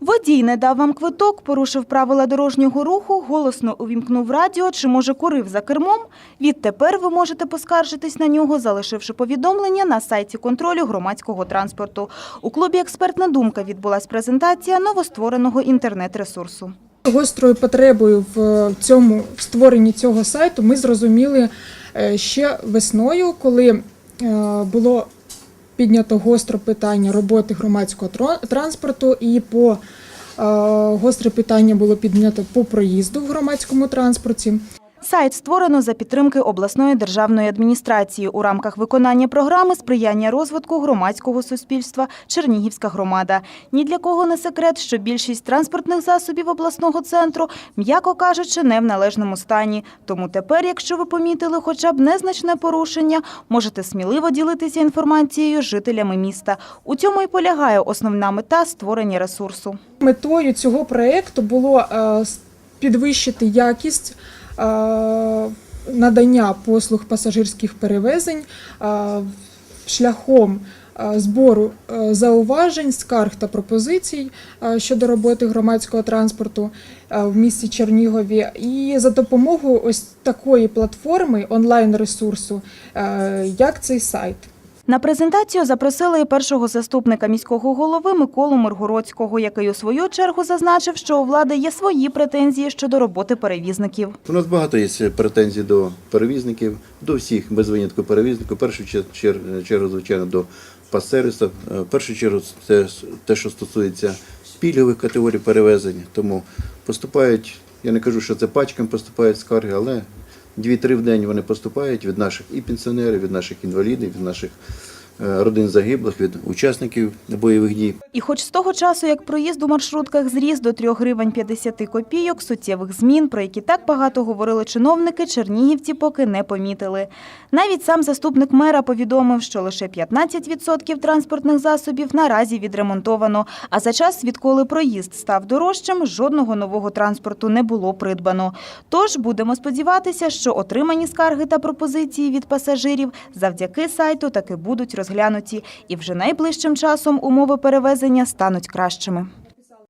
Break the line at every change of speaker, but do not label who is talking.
Водій не дав вам квиток, порушив правила дорожнього руху, голосно увімкнув радіо чи, може, курив за кермом. Відтепер ви можете поскаржитись на нього, залишивши повідомлення на сайті контролю громадського транспорту. У клубі «Експертна думка» відбулась презентація новоствореного інтернет-ресурсу.
Гострою потребою в цьому в створенні цього сайту ми зрозуміли е, ще весною, коли е, було піднято гостро питання роботи громадського транспорту, і по е, гостре питання було піднято по проїзду в громадському транспорті.
Сайт створено за підтримки обласної державної адміністрації у рамках виконання програми сприяння розвитку громадського суспільства Чернігівська громада. Ні для кого не секрет, що більшість транспортних засобів обласного центру, м'яко кажучи, не в належному стані. Тому тепер, якщо ви помітили хоча б незначне порушення, можете сміливо ділитися інформацією з жителями міста. У цьому і полягає основна мета створення ресурсу.
Метою цього проєкту було е, підвищити якість надання послуг пасажирських перевезень шляхом збору е, зауважень, скарг та пропозицій щодо роботи громадського транспорту в місті Чернігові. І за допомогою ось такої платформи онлайн-ресурсу, е, як цей сайт.
На презентацію запросили і першого заступника міського голови Миколу Миргородського, який у свою чергу зазначив, що у влади є свої претензії щодо роботи перевізників.
У нас багато є претензій до перевізників, до всіх без винятку перевізників. Першу чер- чергу, звичайно, до пассервіста. В першу чергу це те, що стосується пільгових категорій перевезень. Тому поступають, я не кажу, що це пачками поступають скарги, але дві-три в день вони поступають від наших і пенсіонерів, від наших інвалідів, від наших родин загиблих, від учасників бойових дій.
І хоч з того часу, як проїзд у маршрутках зріс до 3 гривень 50 копійок, суттєвих змін, про які так багато говорили чиновники, чернігівці поки не помітили. Навіть сам заступник мера повідомив, що лише 15% транспортних засобів наразі відремонтовано, а за час, відколи проїзд став дорожчим, жодного нового транспорту не було придбано. Тож будемо сподіватися, що отримані скарги та пропозиції від пасажирів завдяки сайту таки будуть розглянуті, і вже найближчим часом умови перевезення стануть кращими.